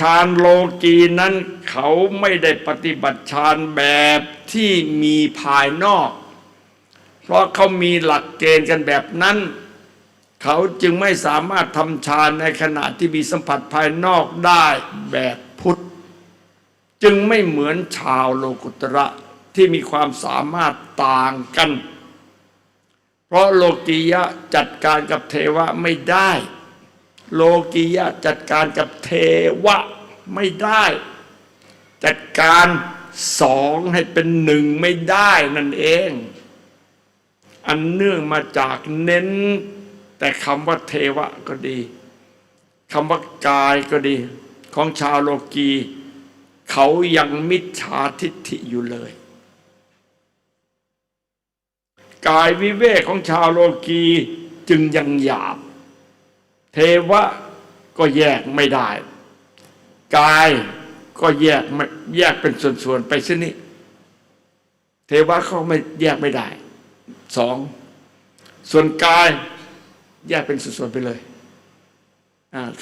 ฌานโลกีนั้นเขาไม่ได้ปฏิบัติฌานแบบที่มีภายนอก เพราะเขามีหลักเกณฑ์กันแบบนั้น เขาจึงไม่สามารถทำฌานในขณะที่มีสัมผัสภายนอกได้แบบพุทธ จึงไม่เหมือนชาวโลกุตระที่มีความสามารถต่างกัน เพราะโลกียะจัดการกับเทวะไม่ได้ โลกียะจัดการกับเทวะไม่ได้ จัดการสองให้เป็นหนึ่งไม่ได้นั่นเอง อันเนื่องมาจากเน้น แต่คำว่าเทวะก็ดีคำว่ากายก็ดี ของชาวโลกี เขายังมิจฉาทิฏฐิอยู่เลย กายวิเวกของชาวโลกีจึงยังหยาบ เทวะก็แยกไม่ได้ กายก็แยกไม่แยกเป็นส่วนๆไปซะนี่เทวะเขาไม่แยกไม่ได้สองส่วนกายแยกเป็นส่วนๆไปเลย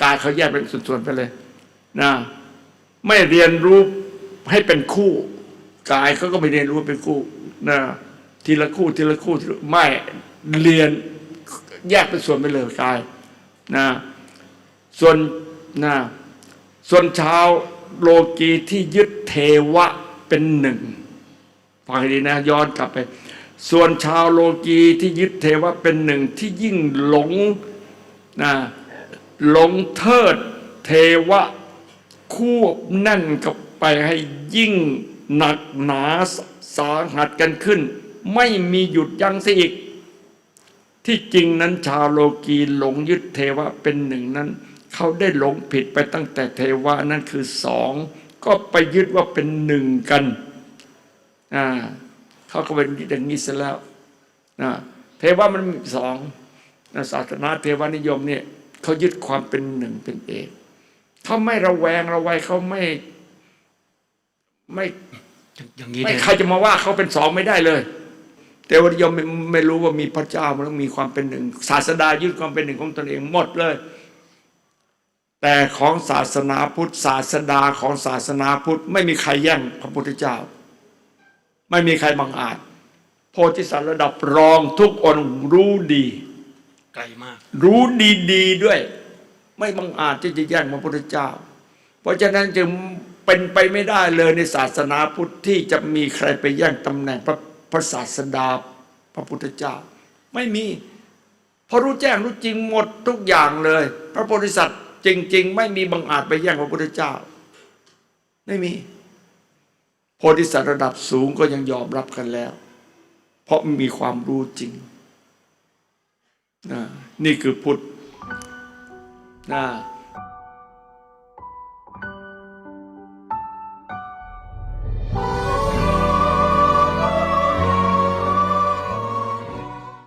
กายเขาแยกเป็นส่วนๆไปเลยนะไม่เรียนรู้ให้เป็นคู่กายเขาก็ไม่เรียนรู้เป็นคู่นะทีละคู่ทีละคู่ไม่เรียนแยกเป็นส่วนไปเลยกาย นะส่วนนะส่วนชาวโลกีที่ยึดเทวะเป็นหนึ่งฟังให้ดีนะย้อนกลับไป ส่วนชาวโลกีที่ยึดเทวะเป็นหนึ่งที่ยิ่งหลงนะหลงเทิดเทวะควบแน่นกับไปให้ยิ่งหนักหนาสาหัสกันขึ้น ไม่มีหยุดยั้งเสียอีก ที่จริงนั้นชาวโลกีหลงยึดเทวะเป็นหนึ่งนั้น เขาได้หลงผิดไปตั้งแต่เทวะนั่นคือสองก็ไปยึดว่าเป็นหนึ่งกันอ่าเขาก็เป็นอย่างนี้ซะแล้วนะเทวะมันมีสองนะศาสนาเทวนิยมเนี่ยเขายึดความเป็นหนึ่งเป็นเอกเขาไม่ระแวงระไวยเขาไม่ไม่อย่างนี้ไม่เนี่ยใครจะมาว่าเขาเป็นสองไม่ได้เลย แต่วันยมไม่ไม่รู้ว่ามีพระเจ้ามันต้องมีความเป็นหนึ่ง ศาสดายึดความเป็นหนึ่งของตนเองหมดเลย แต่ของศาสนาพุทธศาสดาของศาสนาพุทธ ไม่มีใครแย่งพระพุทธเจ้า ไม่มีใครบังอาจ โพธิสัตว์ระดับรองทุกองค์รู้ดีไกลมาก รู้ดีๆด้วย ไม่บังอาจที่จะแย่งพระพุทธเจ้า เพราะฉะนั้นจึงเป็นไปไม่ได้เลยในศาสนาพุทธที่จะมีใครไปแย่งตำแหน่งพระ พระศาสดาพระพุทธเจ้า ไม่มีพราะรู้แจ้งรู้จริงหมดทุกอย่างเลย พระโพธิสัตว์จริง ๆ ไม่มีบังอาจไปแย่งพระพุทธเจ้า ไม่มี โพธิสัตว์ระดับสูงก็ยังยอมรับกันแล้ว เพราะมีความรู้จริงนนี่คือพุทธนะ